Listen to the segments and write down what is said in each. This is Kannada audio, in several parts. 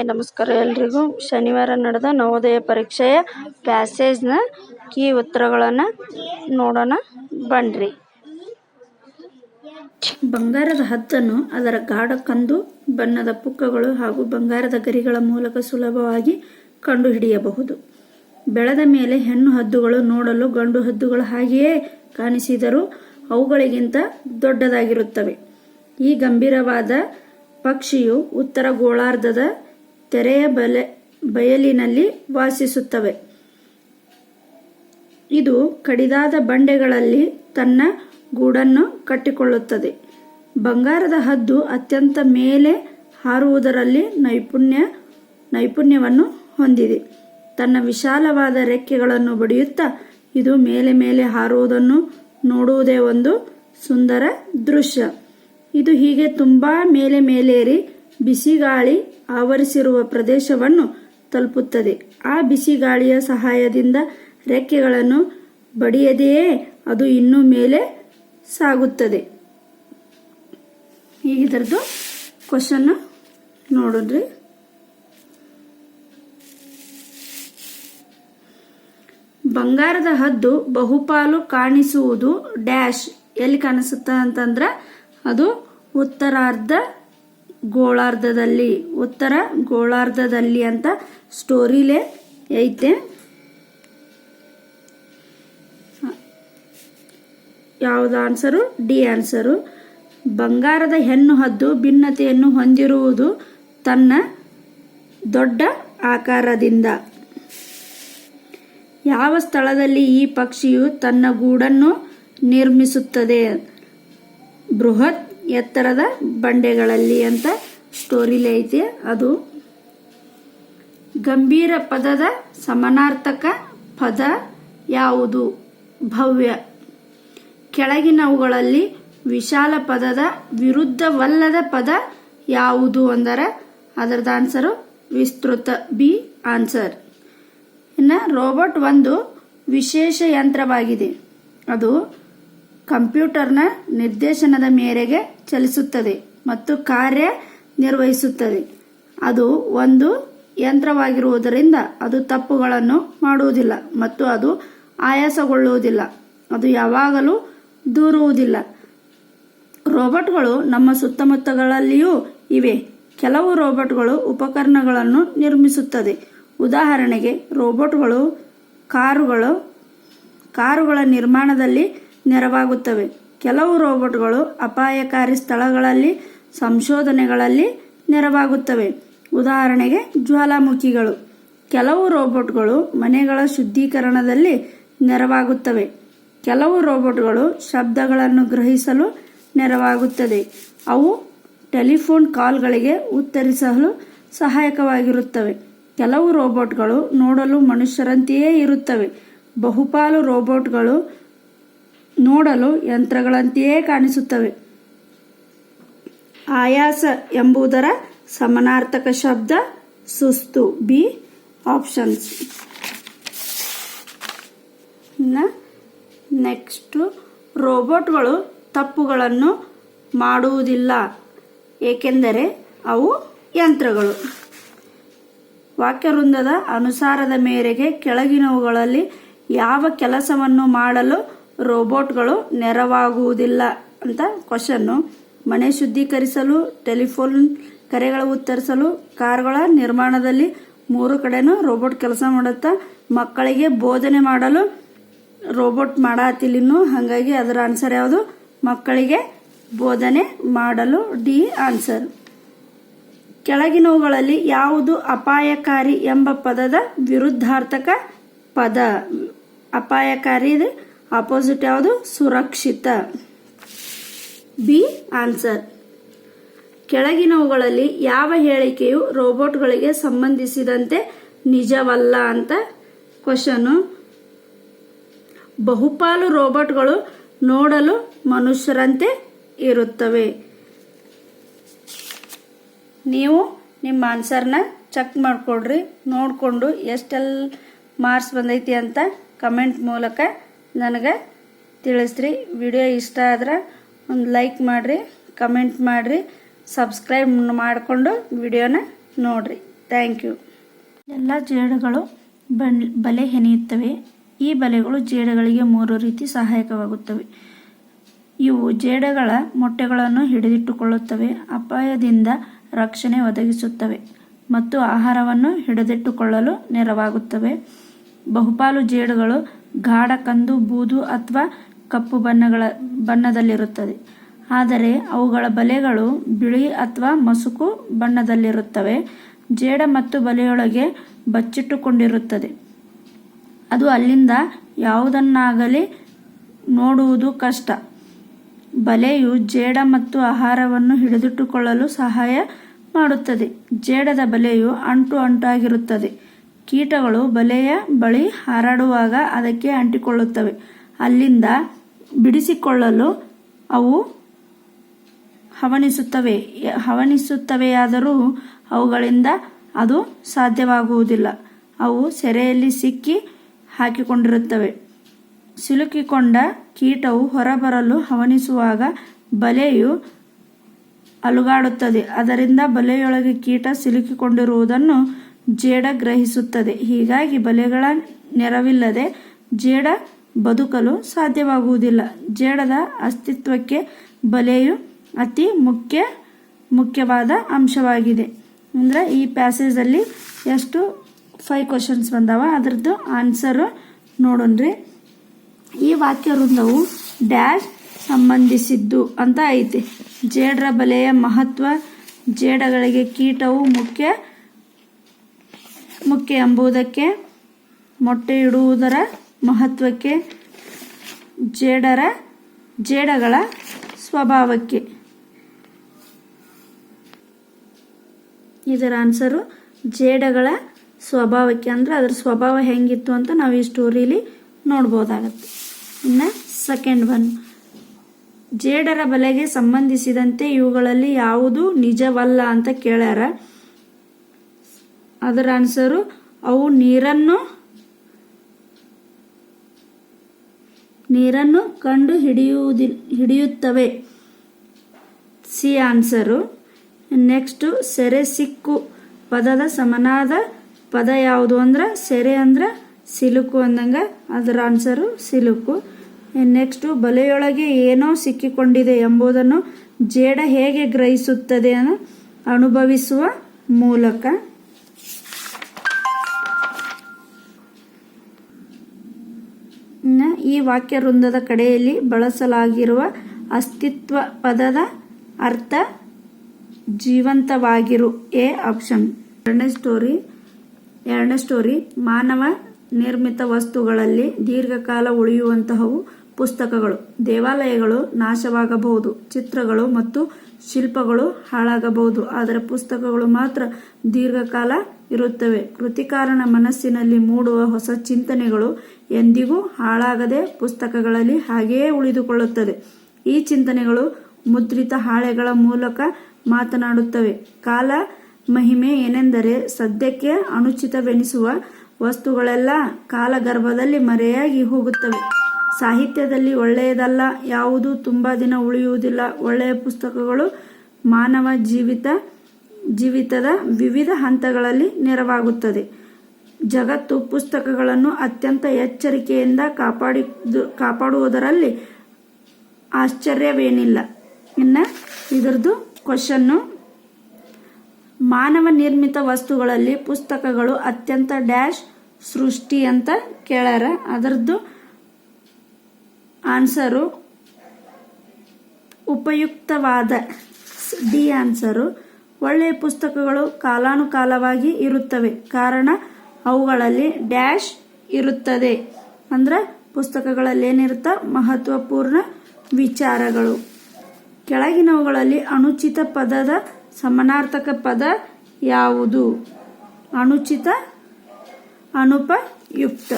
ಹಾಯ್, ನಮಸ್ಕಾರ ಎಲ್ರಿಗೂ. ಶನಿವಾರ ನಡೆದ ನವೋದಯ ಪರೀಕ್ಷೆಯ ಪ್ಯಾಸೇಜ್ನ ಕೀ ಉತ್ತರಗಳನ್ನು ನೋಡೋಣ. ಬನ್ರಿ. ಬಂಗಾರದ ಹದ್ದನ್ನು ಅದರ ಗಾಢ ಕಂದು, ಬಣ್ಣದ ಪುಕ್ಕಗಳು ಹಾಗೂ ಬಂಗಾರದ ಗರಿಗಳ ಮೂಲಕ ಸುಲಭವಾಗಿ ಕಂಡುಹಿಡಿಯಬಹುದು. ಬೆಳೆದ ಮೇಲೆ ಹೆಣ್ಣು ಹದ್ದುಗಳು ನೋಡಲು ಗಂಡು ಹದ್ದುಗಳ ಹಾಗೆಯೇ ಕಾಣಿಸಿದರೂ ಅವುಗಳಿಗಿಂತ ದೊಡ್ಡದಾಗಿರುತ್ತವೆ. ಈ ಗಂಭೀರವಾದ ಪಕ್ಷಿಯು ಉತ್ತರ ಗೋಳಾರ್ಧದ ತೆರೆಯ ಬಲೆ, ಬಯಲಿನಲ್ಲಿ ವಾಸಿಸುತ್ತವೆ. ಇದು ಕಡಿದಾದ ಬಂಡೆಗಳಲ್ಲಿ ತನ್ನ ಗೂಡನ್ನು ಕಟ್ಟಿಕೊಳ್ಳುತ್ತದೆ. ಬಂಗಾರದ ಹದ್ದು ಅತ್ಯಂತ ಮೇಲೆ ಹಾರುವುದರಲ್ಲಿ ನೈಪುಣ್ಯ, ನೈಪುಣ್ಯವನ್ನು ಹೊಂದಿದೆ. ತನ್ನ ವಿಶಾಲವಾದ ರೆಕ್ಕೆಗಳನ್ನು ಬಡಿಯುತ್ತಾ ಇದು ಮೇಲೆ ಮೇಲೆ ಹಾರುವುದನ್ನು ನೋಡುವುದೇ ಒಂದು ಸುಂದರ ದೃಶ್ಯ. ಇದು ಹೀಗೆ ತುಂಬಾ ಮೇಲೆ ಮೇಲೇರಿ, ಬಿಸಿಗಾಳಿ ಆವರಿಸಿರುವ ಪ್ರದೇಶವನ್ನು ತಲುಪುತ್ತದೆ. ಆ ಬಿಸಿ ಗಾಳಿಯ ಸಹಾಯದಿಂದ ರೆಕ್ಕೆಗಳನ್ನು ಬಡಿಯದೆಯೇ ಅದು ಇನ್ನೂ ಮೇಲೆ ಸಾಗುತ್ತದೆ. ಈಗ ಇದರದ್ದು ಕ್ವಶನ್ ನೋಡಿದ್ರಿ. ಬಂಗಾರದ ಹದ್ದು ಬಹುಪಾಲು ಕಾಣಿಸುವುದು ಡ್ಯಾಶ್ ಎಲ್ಲಿ ಕಾಣಿಸುತ್ತೆ ಅಂತಂದ್ರೆ ಅದು ಉತ್ತರಾರ್ಧ ಗೋಳಾರ್ಧದಲ್ಲಿ, ಉತ್ತರ ಗೋಳಾರ್ಧದಲ್ಲಿ ಅಂತ ಸ್ಟೋರಿಲೇ ಐತೆ. ಯಾವುದು ಆನ್ಸರು ಡಿ ಆನ್ಸರು ಬಂಗಾರದ ಹೆಣ್ಣು ಹದ್ದು ಭಿನ್ನತೆಯನ್ನು ಹೊಂದಿರುವುದು ತನ್ನ ದೊಡ್ಡ ಆಕಾರದಿಂದ. ಯಾವ ಸ್ಥಳದಲ್ಲಿ ಈ ಪಕ್ಷಿಯು ತನ್ನ ಗೂಡನ್ನು ನಿರ್ಮಿಸುತ್ತದೆ? ಬೃಹತ್ ಎತ್ತರದ ಬಂಡೆಗಳಲ್ಲಿ ಅಂತ ಸ್ಟೋರಿಲಿ ಐತೆ. ಅದು ಗಂಭೀರ ಪದದ ಸಮಾನಾರ್ಥಕ ಪದ ಯಾವುದು? ಭವ್ಯ. ಕೆಳಗಿನವುಗಳಲ್ಲಿ ವಿಶಾಲ ಪದದ ವಿರುದ್ಧವಲ್ಲದ ಪದ ಯಾವುದು ಅಂದರೆ? ಅದರದ ಆನ್ಸರು ವಿಸ್ತೃತ ಬಿ ಆನ್ಸರ್ ಇನ್ನು ರೋಬೋಟ್ ಒಂದು ವಿಶೇಷ ಯಂತ್ರವಾಗಿದೆ. ಅದು ಕಂಪ್ಯೂಟರ್ನ ನಿರ್ದೇಶನದ ಮೇರೆಗೆ ಚಲಿಸುತ್ತದೆ ಮತ್ತು ಕಾರ್ಯ ನಿರ್ವಹಿಸುತ್ತದೆ. ಅದು ಒಂದು ಯಂತ್ರವಾಗಿರುವುದರಿಂದ ಅದು ತಪ್ಪುಗಳನ್ನು ಮಾಡುವುದಿಲ್ಲ ಮತ್ತು ಅದು ಆಯಾಸಗೊಳ್ಳುವುದಿಲ್ಲ. ಅದು ಯಾವಾಗಲೂ ದೂರುವುದಿಲ್ಲ. ರೋಬೋಟ್ಗಳು ನಮ್ಮ ಸುತ್ತಮುತ್ತಗಳಲ್ಲಿಯೂ ಇವೆ. ಕೆಲವು ರೋಬೋಟ್ಗಳು ಉಪಕರಣಗಳನ್ನು ನಿರ್ಮಿಸುತ್ತದೆ. ಉದಾಹರಣೆಗೆ ರೋಬೋಟ್ಗಳು ಕಾರುಗಳು, ಕಾರುಗಳ ನಿರ್ಮಾಣದಲ್ಲಿ ನೆರವಾಗುತ್ತವೆ. ಕೆಲವು ರೋಬೋಟ್ಗಳು ಅಪಾಯಕಾರಿ ಸ್ಥಳಗಳಲ್ಲಿ, ಸಂಶೋಧನೆಗಳಲ್ಲಿ ನೆರವಾಗುತ್ತವೆ. ಉದಾಹರಣೆಗೆ ಜ್ವಾಲಾಮುಖಿಗಳು. ಕೆಲವು ರೋಬೋಟ್ಗಳು ಮನೆಗಳ ಶುದ್ಧೀಕರಣದಲ್ಲಿ ನೆರವಾಗುತ್ತವೆ. ಕೆಲವು ರೋಬೋಟ್ಗಳು ಶಬ್ದಗಳನ್ನು ಗ್ರಹಿಸಲು ನೆರವಾಗುತ್ತದೆ. ಅವು ಟೆಲಿಫೋನ್ ಕಾಲ್ಗಳಿಗೆ ಉತ್ತರಿಸಲು ಸಹಾಯಕವಾಗಿರುತ್ತವೆ. ಕೆಲವು ರೋಬೋಟ್ಗಳು ನೋಡಲು ಮನುಷ್ಯರಂತೆಯೇ ಇರುತ್ತವೆ. ಬಹುಪಾಲು ರೋಬೋಟ್ಗಳು ನೋಡಲು ಯಂತ್ರಗಳಂತೆಯೇ ಕಾಣಿಸುತ್ತವೆ. ಆಯಾಸ ಎಂಬುದರ ಸಮನಾರ್ಥಕ ಶಬ್ದ ಸುಸ್ತು, ಬಿ, ಆಪ್ಷನ್ಸ್. ನೆಕ್ಸ್ಟು ರೋಬೋಟ್ಗಳು ತಪ್ಪುಗಳನ್ನು ಮಾಡುವುದಿಲ್ಲ, ಏಕೆಂದರೆ ಅವು ಯಂತ್ರಗಳು. ವಾಕ್ಯವೃಂದದ ಅನುಸಾರದ ಮೇರೆಗೆ ಕೆಳಗಿನವುಗಳಲ್ಲಿ ಯಾವ ಕೆಲಸವನ್ನು ಮಾಡಲು ರೋಬೋಟ್ಗಳು ನೆರವಾಗುವುದಿಲ್ಲ ಅಂತ ಕ್ವಶನ್ನು ಮನೆ ಶುದ್ಧೀಕರಿಸಲು, ಟೆಲಿಫೋನ್ ಕರೆಗಳ ಉತ್ತರಿಸಲು, ಕಾರ್ಗಳ ನಿರ್ಮಾಣದಲ್ಲಿ ಮೂರು ಕಡೆನೂ ರೋಬೋಟ್ ಕೆಲಸ ಮಾಡುತ್ತಾ, ಮಕ್ಕಳಿಗೆ ಬೋಧನೆ ಮಾಡಲು ರೋಬೋಟ್ ಮಾಡಾತಿಲಿನ್ನು ಹಾಗಾಗಿ ಅದರ ಆನ್ಸರ್ ಯಾವುದು? ಮಕ್ಕಳಿಗೆ ಬೋಧನೆ ಮಾಡಲು ಡಿ ಆನ್ಸರ್. ಕೆಳಗಿನವುಗಳಲ್ಲಿ ಯಾವುದು ಅಪಾಯಕಾರಿ ಎಂಬ ಪದದ ವಿರುದ್ಧಾರ್ಥಕ ಪದ? ಅಪಾಯಕಾರಿ ಆಪೋಸಿಟ್ ಯಾವುದು? ಸುರಕ್ಷಿತ. B, answer. ಕೆಳಗಿನವುಗಳಲ್ಲಿ ಯಾವ ಹೇಳಿಕೆಯು ರೋಬೋಟ್ಗಳಿಗೆ ಸಂಬಂಧಿಸಿದಂತೆ ನಿಜವಲ್ಲ ಅಂತ? ಕ್ವಶನು, ಬಹುಪಾಲು ರೋಬೋಟ್ಗಳು ನೋಡಲು ಮನುಷ್ಯರಂತೆ ಇರುತ್ತವೆ. ನೀವು ನಿಮ್ಮ ಆನ್ಸರ್ನ ಚೆಕ್ ಮಾಡಿಕೊಡ್ರಿ ನೋಡಿಕೊಂಡು ಎಷ್ಟೆಲ್ಲ ಮಾರ್ಕ್ಸ್ ಬಂದೈತಿ ಅಂತ ಕಮೆಂಟ್ ಮೂಲಕ ನನಗೆ ತಿಳಿಸ್ರಿ. ವಿಡಿಯೋ ಇಷ್ಟ ಆದ್ರೆ ಒಂದು ಲೈಕ್ ಮಾಡಿರಿ ಕಮೆಂಟ್ ಮಾಡಿರಿ ಸಬ್ಸ್ಕ್ರೈಬ್ ಮಾಡಿಕೊಂಡು ವಿಡಿಯೋನ ನೋಡಿರಿ. ಥ್ಯಾಂಕ್ ಯು ಎಲ್ಲ ಜೇಡುಗಳು ಬಲೆ ಹೆಣೆಯುತ್ತವೆ. ಈ ಬಲೆಗಳು ಜೇಡಗಳಿಗೆ ಮೂರು ರೀತಿ ಸಹಾಯಕವಾಗುತ್ತವೆ. ಇವು ಜೇಡಗಳ ಮೊಟ್ಟೆಗಳನ್ನು ಹಿಡಿದಿಟ್ಟುಕೊಳ್ಳುತ್ತವೆ. ಅಪಾಯದಿಂದ ರಕ್ಷಣೆ ಒದಗಿಸುತ್ತವೆ ಮತ್ತು ಆಹಾರವನ್ನು ಹಿಡಿದಿಟ್ಟುಕೊಳ್ಳಲು ನೆರವಾಗುತ್ತವೆ. ಬಹುಪಾಲು ಜೇಡುಗಳು ಗಾಢ ಕಂದು, ಬೂದು ಅಥವಾ ಕಪ್ಪು ಬಣ್ಣಗಳ, ಬಣ್ಣದಲ್ಲಿರುತ್ತದೆ. ಆದರೆ ಅವುಗಳ ಬಲೆಗಳು ಬಿಳಿ ಅಥವಾ ಮಸುಕು ಬಣ್ಣದಲ್ಲಿರುತ್ತವೆ. ಜೇಡ ಮತ್ತು ಬಲೆಯೊಳಗೆ ಬಚ್ಚಿಟ್ಟುಕೊಂಡಿರುತ್ತದೆ. ಅದು ಅಲ್ಲಿಂದ ಯಾವುದನ್ನಾಗಲಿ ನೋಡುವುದು ಕಷ್ಟ. ಬಲೆಯು ಜೇಡ ಮತ್ತು ಆಹಾರವನ್ನು ಹಿಡಿದಿಟ್ಟುಕೊಳ್ಳಲು ಸಹಾಯ ಮಾಡುತ್ತದೆ. ಜೇಡದ ಬಲೆಯು ಅಂಟು ಅಂಟಾಗಿರುತ್ತದೆ. ಕೀಟಗಳು ಬಲೆಯ ಬಳಿ ಹಾರಾಡುವಾಗ ಅದಕ್ಕೆ ಅಂಟಿಕೊಳ್ಳುತ್ತವೆ. ಅಲ್ಲಿಂದ ಬಿಡಿಸಿಕೊಳ್ಳಲು ಅವು ಹವನಿಸುತ್ತವೆ ಹವನಿಸುತ್ತವೆಯಾದರೂ ಅವುಗಳಿಂದ ಅದು ಸಾಧ್ಯವಾಗುವುದಿಲ್ಲ. ಅವು ಸೆರೆಯಲ್ಲಿ ಸಿಕ್ಕಿ ಹಾಕಿಕೊಂಡಿರುತ್ತವೆ. ಸಿಲುಕಿಕೊಂಡ ಕೀಟವು ಹೊರಬರಲು ಹವನಿಸುವಾಗ ಬಲೆಯು ಅಲುಗಾಡುತ್ತದೆ. ಅದರಿಂದ ಬಲೆಯೊಳಗೆ ಕೀಟ ಸಿಲುಕಿಕೊಂಡಿರುವುದನ್ನು ಜೇಡ ಗ್ರಹಿಸುತ್ತದೆ. ಹೀಗಾಗಿ ಬಲೆಗಳ ನೆರವಿಲ್ಲದೆ ಜೇಡ ಬದುಕಲು ಸಾಧ್ಯವಾಗುವುದಿಲ್ಲ. ಜೇಡದ ಅಸ್ತಿತ್ವಕ್ಕೆ ಬಲೆಯು ಅತಿ ಮುಖ್ಯ, ಮುಖ್ಯವಾದ ಅಂಶವಾಗಿದೆ. ಅಂದರೆ ಈ ಪ್ಯಾಸೇಜಲ್ಲಿ ಎಷ್ಟು ಫೈವ್ ಕ್ವಶನ್ಸ್ ಬಂದಾವ, ಅದರದ್ದು ಆನ್ಸರು ನೋಡೋಣ್ರಿ. ಈ ವಾಕ್ಯ ವೃಂದವು ಡ್ಯಾಶ್ ಸಂಬಂಧಿಸಿದ್ದು ಅಂತ ಐತಿ. ಜೇಡರ ಬಲೆಯ ಮಹತ್ವ, ಜೇಡಗಳಿಗೆ ಕೀಟವು ಮುಖ್ಯ ಮುಖ್ಯ ಎಂಬುದಕ್ಕೆ ಮೊಟ್ಟೆ ಇಡುವುದರ ಮಹತ್ವಕ್ಕೆ, ಜೇಡರ, ಜೇಡಗಳ ಸ್ವಭಾವಕ್ಕೆ. ಇದರ ಆನ್ಸರು ಜೇಡಗಳ ಸ್ವಭಾವಕ್ಕೆ. ಅಂದರೆ ಅದರ ಸ್ವಭಾವ ಹೆಂಗಿತ್ತು ಅಂತ ನಾವು ಈ ಸ್ಟೋರಿಲಿ ನೋಡ್ಬೋದಾಗತ್ತೆ. ಇನ್ನು ಸೆಕೆಂಡ್ ಒನ್ ಜೇಡರ ಬಲೆಗೆ ಸಂಬಂಧಿಸಿದಂತೆ ಇವುಗಳಲ್ಲಿ ಯಾವುದು ನಿಜವಲ್ಲ ಅಂತ ಕೇಳ್ಯಾರ. ಅದರ ಆನ್ಸರು ಅವು ನೀರನ್ನು ನೀರನ್ನು ಕಂಡು ಹಿಡಿಯುವುದಿ, ಹಿಡಿಯುತ್ತವೆ. ಸಿ ಆನ್ಸರು ನೆಕ್ಸ್ಟು ಸೆರೆ ಸಿಕ್ಕು. ಪದದ ಸಮನಾದ ಪದ ಯಾವುದು ಅಂದ್ರೆ, ಸೆರೆ ಅಂದ್ರೆ ಸಿಲುಕು ಅಂದಂಗೆ ಅದರ ಆನ್ಸರು ಸಿಲುಕು. ನೆಕ್ಸ್ಟು ಬಲೆಯೊಳಗೆ ಏನೋ ಸಿಕ್ಕಿಕೊಂಡಿದೆ ಎಂಬುದನ್ನು ಜೇಡ ಹೇಗೆ ಗ್ರಹಿಸುತ್ತದೆ ಅನುಭವಿಸುವ ಮೂಲಕ. ಈ ವಾಕ್ಯ ವೃಂದದ ಕಡೆಯಲ್ಲಿ ಬಳಸಲಾಗಿರುವ ಅಸ್ತಿತ್ವ ಪದದ ಅರ್ಥ ಜೀವಂತವಾಗಿರು. A option. ಎರಡನೇ ಸ್ಟೋರಿ ಎರಡನೇ ಸ್ಟೋರಿ, ಮಾನವ ನಿರ್ಮಿತ ವಸ್ತುಗಳಲ್ಲಿ ದೀರ್ಘಕಾಲ ಉಳಿಯುವಂತಹವು ಪುಸ್ತಕಗಳು, ದೇವಾಲಯಗಳು ನಾಶವಾಗಬಹುದು, ಚಿತ್ರಗಳು ಮತ್ತು ಶಿಲ್ಪಗಳು ಹಾಳಾಗಬಹುದು, ಆದರೆ ಪುಸ್ತಕಗಳು ಮಾತ್ರ ದೀರ್ಘಕಾಲ ಇರುತ್ತವೆ. ಕೃತಿಕಾರನ ಮನಸ್ಸಿನಲ್ಲಿ ಮೂಡುವ ಹೊಸ ಚಿಂತನೆಗಳು ಎಂದಿಗೂ ಹಾಳಾಗದೆ ಪುಸ್ತಕಗಳಲ್ಲಿ ಹಾಗೆಯೇ ಉಳಿದುಕೊಳ್ಳುತ್ತದೆ ಈ ಚಿಂತನೆಗಳು ಮುದ್ರಿತ ಹಾಳೆಗಳ ಮೂಲಕ ಮಾತನಾಡುತ್ತವೆ. ಕಾಲ ಮಹಿಮೆ ಏನೆಂದರೆ ಸದ್ಯಕ್ಕೆ ಅನುಚಿತವೆನಿಸುವ ವಸ್ತುಗಳೆಲ್ಲ ಕಾಲಗರ್ಭದಲ್ಲಿ ಮರೆಯಾಗಿ ಹೋಗುತ್ತವೆ. ಸಾಹಿತ್ಯದಲ್ಲಿ ಒಳ್ಳೆಯದಲ್ಲ, ಯಾವುದು ತುಂಬ ದಿನ ಉಳಿಯುವುದಿಲ್ಲ. ಒಳ್ಳೆಯ ಪುಸ್ತಕಗಳು ಮಾನವ ಜೀವಿತ, ಜೀವಿತದ ವಿವಿಧ ಹಂತಗಳಲ್ಲಿ ನೆರವಾಗುತ್ತದೆ. ಜಗತ್ತು ಪುಸ್ತಕಗಳನ್ನು ಅತ್ಯಂತ ಎಚ್ಚರಿಕೆಯಿಂದ ಕಾಪಾಡಿ ಕಾಪಾಡುವುದರಲ್ಲಿ ಆಶ್ಚರ್ಯವೇನಿಲ್ಲ. ಇನ್ನು ಇದರದ್ದು ಕ್ವಶನ್ನು, ಮಾನವ ನಿರ್ಮಿತ ವಸ್ತುಗಳಲ್ಲಿ ಪುಸ್ತಕಗಳು ಅತ್ಯಂತ ಡ್ಯಾಶ್ ಸೃಷ್ಟಿ ಅಂತ ಕೇಳ್ಯಾರ. ಅದರದ್ದು ಆನ್ಸರು ಉಪಯುಕ್ತವಾದ ಡಿ ಆನ್ಸರು. ಒಳ್ಳೆಯ ಪುಸ್ತಕಗಳು ಕಾಲಾನುಕಾಲವಾಗಿ ಇರುತ್ತವೆ. ಕಾರಣ, ಅವುಗಳಲ್ಲಿ ಡ್ಯಾಶ್ ಇರುತ್ತದೆ. ಅಂದ್ರೆ ಪುಸ್ತಕಗಳಲ್ಲಿ ಏನಿರುತ್ತ ಮಹತ್ವಪೂರ್ಣ ವಿಚಾರಗಳು. ಕೆಳಗಿನವುಗಳಲ್ಲಿ ಅನುಚಿತ ಪದದ ಸಮಾನಾರ್ಥಕ ಪದ ಯಾವುದು? ಅನುಚಿತ, ಅನುಪಯುಕ್ತ.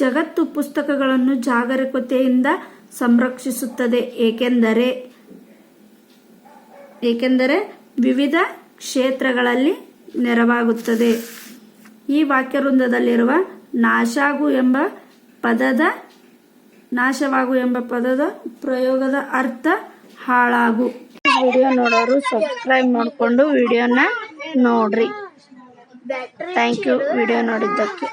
ಜಗತ್ತು ಪುಸ್ತಕಗಳನ್ನು ಜಾಗರೂಕತೆಯಿಂದ ಸಂರಕ್ಷಿಸುತ್ತದೆ. ಏಕೆಂದರೆ ಏಕೆಂದರೆ ವಿವಿಧ ಕ್ಷೇತ್ರಗಳಲ್ಲಿ ನೆರವಾಗುತ್ತದೆ. ಈ ವಾಕ್ಯವೃಂದದಲ್ಲಿರುವ ನಾಶಾಗು ಎಂಬ ಪದದ, ನಾಶವಾಗು ಎಂಬ ಪದದ ಪ್ರಯೋಗದ ಅರ್ಥ ಹಾಳಾಗು. ವಿಡಿಯೋ ನೋಡೋರು ಸಬ್ಸ್ಕ್ರೈಬ್ ಮಾಡಿಕೊಂಡು ವಿಡಿಯೋನ ನೋಡ್ರಿ. ಥ್ಯಾಂಕ್ ಯು ವಿಡಿಯೋ ನೋಡಿದ್ದಕ್ಕೆ.